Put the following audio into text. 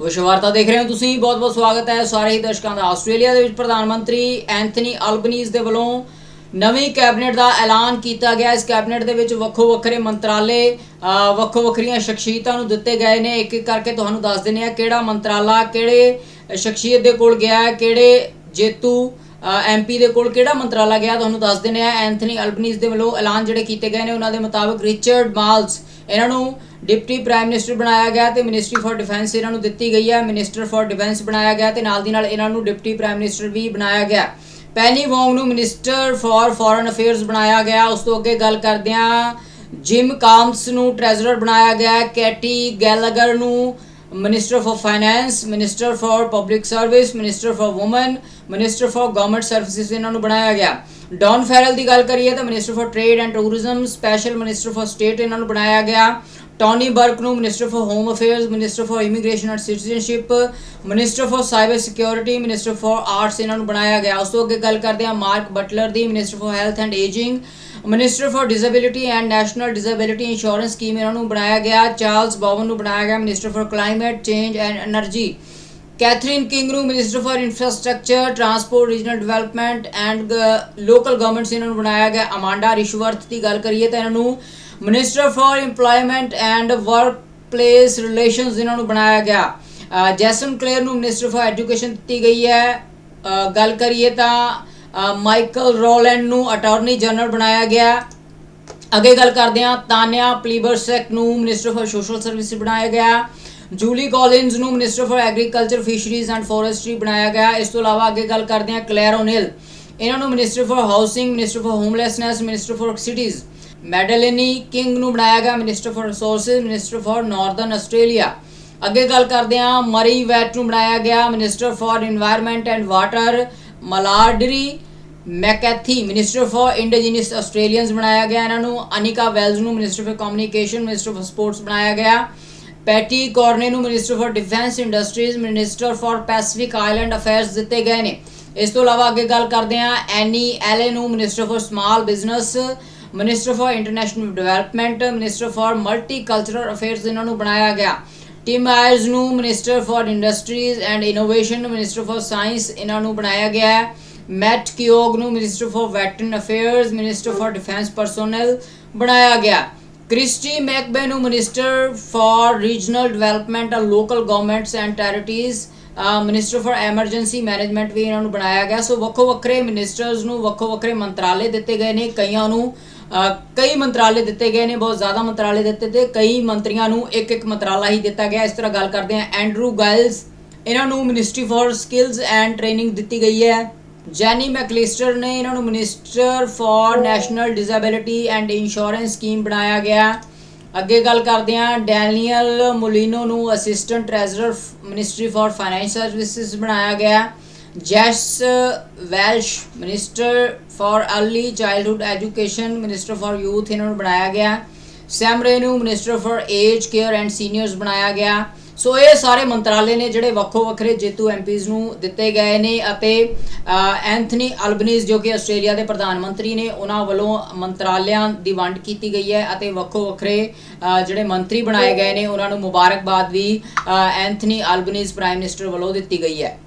ਵਿਸ਼ਵਾਰਤਾ ਦੇਖ ਰਹੇ ਹੋ ਤੁਸੀਂ। ਬਹੁਤ ਬਹੁਤ ਸਵਾਗਤ ਹੈ ਸਾਰੇ ਹੀ ਦਰਸ਼ਕਾਂ ਦਾ। ਆਸਟ੍ਰੇਲੀਆ ਦੇ ਵਿੱਚ ਪ੍ਰਧਾਨ ਮੰਤਰੀ ਐਂਥਨੀ ਅਲਬਨੀਜ਼ ਦੇ ਵੱਲੋਂ ਨਵੀਂ ਕੈਬਨਿਟ ਦਾ ਐਲਾਨ ਕੀਤਾ ਗਿਆ। ਇਸ ਕੈਬਨਿਟ ਦੇ ਵਿੱਚ ਵੱਖੋ ਵੱਖਰੇ ਮੰਤਰਾਲੇ ਵੱਖੋ ਵੱਖਰੀਆਂ ਸ਼ਖਸੀਅਤਾਂ ਨੂੰ ਦਿੱਤੇ ਗਏ ਨੇ। ਇੱਕ ਇੱਕ ਕਰਕੇ ਤੁਹਾਨੂੰ ਦੱਸ ਦਿੰਦੇ ਆ ਕਿਹੜਾ ਮੰਤਰਾਲਾ ਕਿਹੜੇ ਸ਼ਖਸੀਅਤ ਦੇ ਕੋਲ ਗਿਆ, ਕਿਹੜੇ ਜੇਤੂ ਐਮਪੀ ਦੇ ਕੋਲ ਕਿਹੜਾ ਮੰਤਰਾਲਾ ਗਿਆ। ਤੁਹਾਨੂੰ ਦੱਸ ਦਿੰਦੇ ਆ ਐਂਥਨੀ ਅਲਬਨੀਜ਼ ਦੇ ਵੱਲੋਂ ਐਲਾਨ ਜਿਹੜੇ ਕੀਤੇ ਗਏ ਨੇ, ਉਹਨਾਂ ਦੇ ਮੁਤਾਬਕ ਰਿਚਰਡ ਮਾਲਸ ਇਹਨਾਂ ਨੂੰ ਡਿਪਟੀ ਪ੍ਰਾਈਮ ਮਿਨਿਸਟਰ ਬਣਾਇਆ ਗਿਆ ਤੇ ਮਿਨਿਸਟਰੀ ਫਾਰ ਡਿਫੈਂਸ ਇਹਨਾਂ ਨੂੰ ਦਿੱਤੀ ਗਈ ਹੈ। ਮਿਨਿਸਟਰ ਫਾਰ ਡਿਫੈਂਸ ਬਣਾਇਆ ਗਿਆ ਤੇ ਨਾਲ ਦੀ ਨਾਲ ਇਹਨਾਂ ਨੂੰ ਡਿਪਟੀ ਪ੍ਰਾਈਮ ਮਿਨਿਸਟਰ ਵੀ ਬਣਾਇਆ ਗਿਆ। ਪੈਨੀ ਵੋਂਗ ਨੂੰ ਮਿਨਿਸਟਰ ਫਾਰ ਫੋਰਨ ਅਫੇਅਰਸ ਬਣਾਇਆ ਗਿਆ। ਉਸ ਤੋਂ ਅੱਗੇ ਗੱਲ ਕਰਦੇ ਹਾਂ। ਜਿਮ ਕਾਮਸ ਨੂੰ ਟ੍ਰੈਜ਼ਰਰ ਬਣਾਇਆ ਗਿਆ। ਕੈਟੀ ਗੈਲਗਰ ਨੂੰ minister for finance minister for public service minister for women minister for government services ਇਹਨਾਂ ਨੂੰ ਬਣਾਇਆ ਗਿਆ ਡੌਨ ਫੈਰਲ ਦੀ ਗੱਲ ਕਰੀਏ ਤਾਂ minister for trade and tourism special minister for state ਇਹਨਾਂ ਨੂੰ ਬਣਾਇਆ ਗਿਆ ਟੋਨੀ ਬਰਕ ਨੂੰ minister for home affairs minister for immigration and citizenship minister for cyber security minister for arts ਇਹਨਾਂ ਨੂੰ ਬਣਾਇਆ ਗਿਆ ਉਸ ਤੋਂ ਅੱਗੇ ਗੱਲ ਕਰਦੇ ਹਾਂ Mark Butler the minister for health and ageing minister for disability and national disability insurance scheme ਇਹਨਾਂ ਨੂੰ ਬਣਾਇਆ ਗਿਆ ਚਾਰਲਸ ਬਾਵਨ ਨੂੰ ਬਣਾਇਆ ਗਿਆ minister for climate change and energy Catherine King ਨੂੰ minister for infrastructure transport regional development and local governments ਇਹਨਾਂ ਨੂੰ ਬਣਾਇਆ ਗਿਆ। ਅਮਾਂਡਾ ਰਿਸ਼ਵਰਥ ਦੀ ਗੱਲ ਕਰੀਏ ਤਾਂ ਇਹਨਾਂ ਨੂੰ minister for employment and workplace relations ਇਹਨਾਂ ਨੂੰ ਬਣਾਇਆ ਗਿਆ। ਜੈਸਨ ਕਲੇਅਰ ਨੂੰ ਮਿਨਿਸਟਰ ਫਾਰ ਐਜੂਕੇਸ਼ਨ ਦਿੱਤੀ ਗਈ ਹੈ। ਗੱਲ ਕਰੀਏ ਤਾਂ ਮਾਈਕਲ ਰੋਲੈਂਡ ਨੂੰ ਅਟਾਰਨੀ ਜਨਰਲ ਬਣਾਇਆ ਗਿਆ। ਅੱਗੇ ਗੱਲ ਕਰਦੇ ਹਾਂ, ਤਾਨਿਆ ਪਲੀਬਰਸੈਕ ਨੂੰ ਮਿਨਿਸਟਰ ਫਾਰ ਸੋਸ਼ਲ ਸਰਵਿਸ ਬਣਾਇਆ ਗਿਆ। ਜੂਲੀ ਗੋਲਿਨਸ ਨੂੰ minister for agriculture fisheries and forestry ਬਣਾਇਆ ਗਿਆ। ਇਸ ਤੋਂ ਇਲਾਵਾ ਅੱਗੇ ਗੱਲ ਕਰਦੇ ਹਾਂ ਕਲੇਅਰ ਓਨਿਲ। ਇਹਨਾਂ ਨੂੰ minister for housing minister for homelessness minister for cities Madeleine King ਨੂੰ ਬਣਾਇਆ ਗਿਆ। Minister for resources minister for northern Australia ਅੱਗੇ ਗੱਲ ਕਰਦੇ ਹਾਂ ਮਰੀ ਵੈਟ ਨੂੰ ਬਣਾਇਆ ਗਿਆ। Minister for environment and water Malarndirri McCarthy minister for indigenous Australians ਬਣਾਇਆ ਗਿਆ ਇਹਨਾਂ ਨੂੰ, ਅਨਿਕਾ ਵੈਲਜ਼ ਨੂੰ minister for communication minister for sports ਬਣਾਇਆ ਗਿਆ, ਪੈਟੀ ਕੋਰਨੇ ਨੂੰ minister for defence industries minister for Pacific island affairs ਦਿੱਤੇ ਗਏ ਨੇ। ਇਸ ਤੋਂ ਇਲਾਵਾ ਅੱਗੇ ਗੱਲ ਕਰਦੇ ਹਾਂ ਐਨੀ ਐਲੇ ਨੂੰ minister for small business minister for international development minister for multicultural affairs ਇਹਨਾਂ ਨੂੰ ਬਣਾਇਆ ਗਿਆ। ਟਿਮ ਆਇਰਸ ਨੂੰ minister for industries and innovation minister for science ਇਹਨਾਂ ਨੂੰ ਬਣਾਇਆ ਗਿਆ ਹੈ। ਮੈਟ ਕਿਓਗ ਨੂੰ minister for veteran affairs minister for defence personnel ਬਣਾਇਆ ਗਿਆ। ਕ੍ਰਿਸਟੀ ਮੈਕਬੇ ਨੂੰ minister for regional development and local governments and territories minister for emergency management ਵੀ ਇਹਨਾਂ ਨੂੰ ਬਣਾਇਆ ਗਿਆ। ਸੋ ਵੱਖੋ ਵੱਖਰੇ ਮਿਨਿਸਟਰਸ ਨੂੰ ਵੱਖੋ ਵੱਖਰੇ ਮੰਤਰਾਲੇ ਦਿੱਤੇ ਗਏ ਨੇ ਕਈਆਂ ਨੂੰ। ਕਈ ਮੰਤਰਾਲੇ ਦਿੱਤੇ ਗਏ ਨੇ, ਬਹੁਤ ਜ਼ਿਆਦਾ ਮੰਤਰਾਲੇ ਦਿੱਤੇ ਤੇ ਕਈ ਮੰਤਰੀਆਂ ਨੂੰ ਇੱਕ ਇੱਕ ਮੰਤਰਾਲਾ ਹੀ ਦਿੱਤਾ ਗਿਆ। ਇਸ ਤਰ੍ਹਾਂ ਗੱਲ ਕਰਦੇ ਹਾਂ, ਐਂਡਰੂ ਗਾਇਲਸ, ਇਹਨਾਂ ਨੂੰ ministry for skills and training ਦਿੱਤੀ ਗਈ ਹੈ। ਜੈਨੀ ਮੈਕਲਿਸਟਰ ਨੇ ਇਹਨਾਂ ਨੂੰ minister for national disability and insurance scheme ਬਣਾਇਆ ਗਿਆ। ਅੱਗੇ ਗੱਲ ਕਰਦੇ ਹਾਂ ਡੈਨੀਅਲ ਮੁਲੀਨੋ ਨੂੰ assistant treasurer ministry for finance services ਬਣਾਇਆ ਗਿਆ। Jess Walsh minister for early childhood education minister for youth ਇਹਨਾਂ ਨੂੰ ਬਣਾਇਆ ਗਿਆ ਸੈਮ ਰੇ ਨੂੰ minister for age care and seniors ਬਣਾਇਆ ਗਿਆ ਸੋ ਇਹ ਸਾਰੇ ਮੰਤਰਾਲੇ ਨੇ ਜਿਹੜੇ ਵੱਖੋ ਵੱਖਰੇ ਜੇਤੂ ਐਮਪੀਜ਼ ਨੂੰ ਦਿੱਤੇ ਗਏ ਨੇ ਅਤੇ ਐਂਥਨੀ ਅਲਬਨੀਜ਼ ਜੋ ਕਿ ਆਸਟ੍ਰੇਲੀਆ ਦੇ ਪ੍ਰਧਾਨ ਮੰਤਰੀ ਨੇ ਉਹਨਾਂ ਵੱਲੋਂ ਮੰਤਰਾਲਿਆਂ ਦੀ ਵੰਡ ਕੀਤੀ ਗਈ ਹੈ ਅਤੇ ਵੱਖੋ ਵੱਖਰੇ ਜਿਹੜੇ ਮੰਤਰੀ ਬਣਾਏ ਗਏ ਨੇ ਉਹਨਾਂ ਨੂੰ ਮੁਬਾਰਕਬਾਦ ਵੀ ਐਂਥਨੀ ਅਲਬਨੀਜ਼ ਪ੍ਰਾਈਮ ਮਿਨਿਸਟਰ ਵੱਲੋਂ ਦਿੱਤੀ ਗਈ ਹੈ